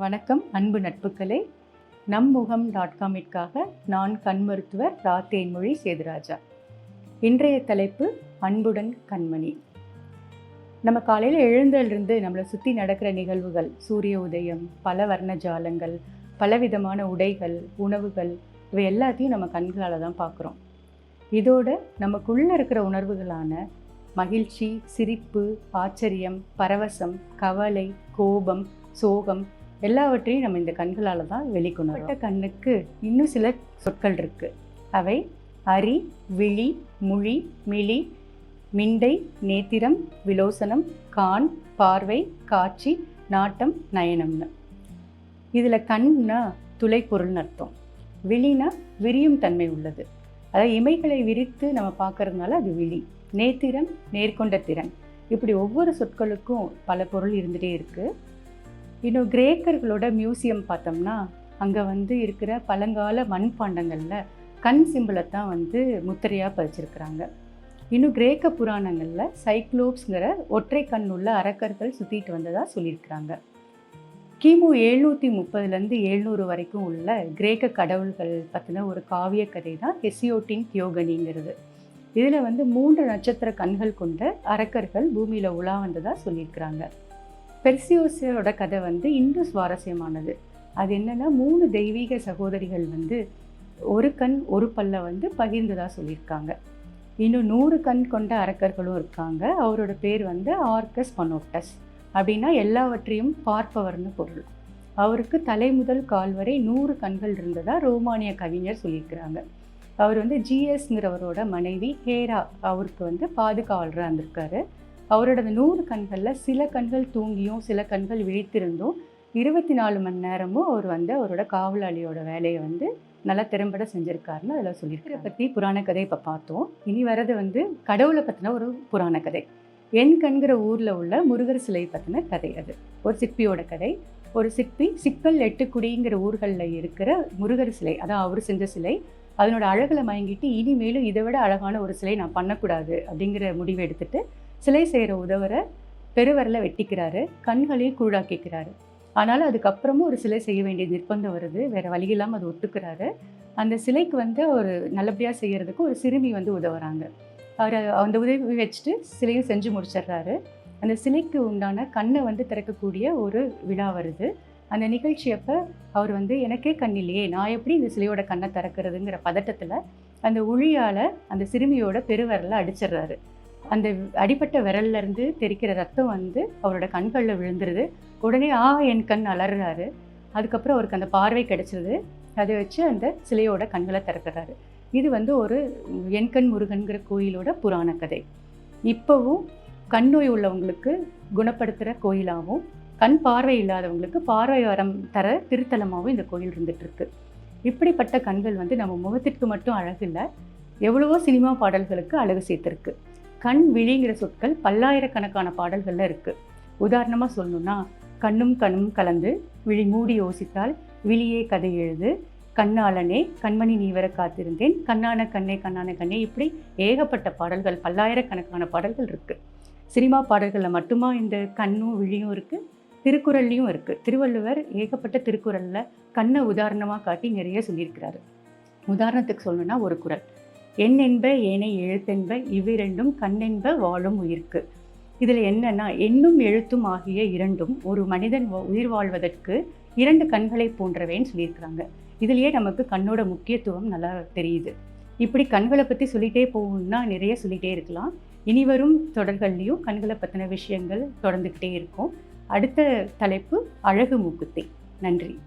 வணக்கம் அன்பு நட்புகளே நம் முகம் டாட் காமிற்காக நான் கண் மருத்துவர் ரா. தேன்மொழி சேதுராஜா. இன்றைய தலைப்பு அன்புடன் கண்மணி. நம்ம காலையில் எழுந்தலிருந்து நம்மளை சுற்றி நடக்கிற நிகழ்வுகள் சூரிய உதயம் பல வர்ண ஜாலங்கள் பலவிதமான உடைகள் உணவுகள் இவை எல்லாத்தையும் நம்ம கண்களால் தான் பார்க்குறோம். இதோட நமக்குள்ளே இருக்கிற உணர்வுகளான மகிழ்ச்சி சிரிப்பு ஆச்சரியம் பரவசம் கவலை கோபம் சோகம் எல்லாவற்றையும் நம்ம இந்த கண்களால் தான் வெளிக்கொணர்ந்த கண்ணுக்கு இன்னும் சில சொற்கள் இருக்குது அவை அரி விழி முழி மிழி மிண்டை நேத்திரம் விலோசனம் கான் பார்வை காட்சி நாட்டம் நயனம்னு. இதில் கண்னா துளைப்பொருள்னு அர்த்தம். விழினா விரியும் தன்மை உள்ளது. அதாவது இமைகளை விரித்து நம்ம பார்க்கறதுனால அது விழி. நேத்திரம் நேர்கொண்ட திறன். இப்படி ஒவ்வொரு சொற்களுக்கும் பல பொருள் இருந்துகிட்டே இருக்குது இன்னும் கிரேக்கர்களோட மியூசியம் பார்த்தோம்னா அங்கே வந்து இருக்கிற பழங்கால மண்பாண்டங்களில் கண் சிம்பிளை தான் வந்து முத்திரையாக பதிச்சிருக்கிறாங்க. இன்னும் கிரேக்க புராணங்களில் சைக்ளோப்ஸ்ங்கிற ஒற்றை கண் உள்ள அரக்கர்கள் சுற்றிட்டு வந்ததாக சொல்லியிருக்கிறாங்க. கிமு எழுநூற்றி முப்பதுலேருந்து எழுநூறு வரைக்கும் உள்ள கிரேக்க கடவுள்கள் பற்றின ஒரு காவிய கதை தான் ஹெசியோட்டின் தியோகனிங்கிறது. இதில் வந்து மூன்று நட்சத்திர கண்கள் கொண்ட அரக்கர்கள் பூமியில் உலா வந்ததாக சொல்லியிருக்கிறாங்க. பெர்சியோஸோட கதை வந்து இன்னும் சுவாரஸ்யமானது. அது என்னென்னா மூணு தெய்வீக சகோதரிகள் வந்து ஒரு கண் ஒரு பல்ல வந்து பகிர்ந்ததாக சொல்லியிருக்காங்க. இன்னும் நூறு கண் கொண்ட அரக்கர்களும் இருக்காங்க. அவரோட பேர் வந்து ஆர்கஸ் பனோட்டஸ் அப்படின்னா எல்லாவற்றையும் பார்ப்பவர்னு பொருள். அவருக்கு தலை முதல் கால் வரை நூறு கண்கள் இருந்ததாக ரோமானிய கவிஞர் சொல்லியிருக்கிறாங்க. அவர் வந்து ஜிஎஸ்ங்கிறவரோட மனைவி ஹேரா அவருக்கு வந்து பாதுகாவலராக இருந்திருக்காரு. அவரோட அந்த நூறு கண்களில் சில கண்கள் தூங்கியும் சில கண்கள் விழித்திருந்தும் இருபத்தி நாலு மணி நேரமும் அவர் வந்து அவரோட காவலாளியோட வேலையை வந்து நல்லா திறம்பட செஞ்சுருக்காருன்னு அதில் சொல்லியிருக்கிற பற்றி புராண கதை இப்போ பார்த்தோம். இனி வர்றது வந்து கடவுளை பற்றின ஒரு புராண கதை. என் கண்கிற ஊரில் உள்ள முருகர் சிலை பற்றின கதை அது. ஒரு சிற்பியோட கதை. ஒரு சிற்பி சிக்கல் எட்டுக்குடிங்கிற ஊர்களில் இருக்கிற முருகர் சிலை அதான் அவர் செஞ்ச சிலை அதனோட அழகில் மயங்கிட்டு இனிமேலும் இதை விட அழகான ஒரு சிலை நான் பண்ணக்கூடாது அப்படிங்கிற முடிவை எடுத்துட்டு சிலை செய்கிற உதவரை பெருவரில் வெட்டிக்கிறாரு கண்களையும் கூழாக்கிக்கிறாரு. ஆனாலும் அதுக்கப்புறமும் ஒரு சிலை செய்ய வேண்டிய நிர்பந்தம் வருது வேறு வழி இல்லாமல் அது ஒத்துக்கிறாரு. அந்த சிலைக்கு வந்து ஒரு நல்லபடியாக செய்கிறதுக்கு ஒரு சிறுமி வந்து உதவுறாங்க. அவர் அந்த உதவி வச்சுட்டு சிலையும் செஞ்சு முடிச்சிடுறாரு. அந்த சிலைக்கு உண்டான கண்ணை வந்து திறக்கக்கூடிய ஒரு விழா வருது. அந்த நிகழ்ச்சி அப்போ அவர் வந்து எனக்கே கண் இல்லையே நான் எப்படி இந்த சிலையோட கண்ணை திறக்கிறதுங்கிற பதட்டத்தில் அந்த ஒழியால் அந்த சிறுமியோட பெருவரில் அடிச்சிடுறாரு. அந்த அடிப்பட்ட விரல்ல இருந்து தெரிக்கிற ரத்தம் வந்து அவரோட கண்களில் விழுந்துருது. உடனே ஆ என் கண் அலறாரு அதுக்கப்புறம் அவருக்கு அந்த பார்வை கிடைச்சிருது அதை வச்சு அந்த சிலையோட கண்களை திறக்கிறாரு. இது வந்து ஒரு எண்கண் முருகன்கிற கோயிலோட புராண கதை. இப்போவும் கண் நோய் உள்ளவங்களுக்கு குணப்படுத்துகிற கோயிலாகவும் கண் பார்வை இல்லாதவங்களுக்கு பார்வை வரம் தர திருத்தலமாகவும் இந்த கோயில் இருந்துகிட்ருக்கு இப்படிப்பட்ட கண்கள் வந்து நம்ம முகத்திற்கு மட்டும் அழகு இல்லை எவ்வளவோ சினிமா பாடல்களுக்கு அழகு சேர்த்துருக்கு. கண் விழிங்கிற சொற்கள் பல்லாயிரக்கணக்கான பாடல்களில் இருக்குது உதாரணமாக சொல்லணும்னா கண்ணும் கண்ணும் கலந்து விழி மூடி யோசித்தால் விழியே கதை எழுது. கண்ணாளனே கண்மணி நீவர காத்திருந்தேன். கண்ணான கண்ணே கண்ணான கண்ணே இப்படி ஏகப்பட்ட பாடல்கள் பல்லாயிரக்கணக்கான பாடல்கள் இருக்குது சினிமா பாடல்களில் மட்டுமா இந்த கண்ணும் விழியும் இருக்குது திருக்குறள்லையும் இருக்குது திருவள்ளுவர் ஏகப்பட்ட திருக்குறளில் கண்ணை உதாரணமாக காட்டி நிறைய சொல்லியிருக்கிறாரு. உதாரணத்துக்கு சொல்லணும்னா ஒரு குறள். என்னென்ப ஏனை எழுத்தென்ப இவ்விரண்டும் கண்ணென்ப வாழும் உயிர்க்கு. இதில் என்னன்னா எண்ணும் எழுத்தும் ஆகிய இரண்டும் ஒரு மனிதன் உயிர் வாழ்வதற்கு இரண்டு கண்களை போன்றவேன்னு சொல்லியிருக்கிறாங்க. இதுலேயே நமக்கு கண்ணோட முக்கியத்துவம் நல்லா தெரியுது. இப்படி கண்களை பற்றி சொல்லிகிட்டே போகணும்னா நிறைய சொல்லிகிட்டே இருக்கலாம். இனி வரும் தொடர்கள்லையும் கண்களை பற்றின விஷயங்கள் தொடர்ந்துக்கிட்டே இருக்கும். அடுத்த தலைப்பு அழகு மூக்குத்தி. நன்றி.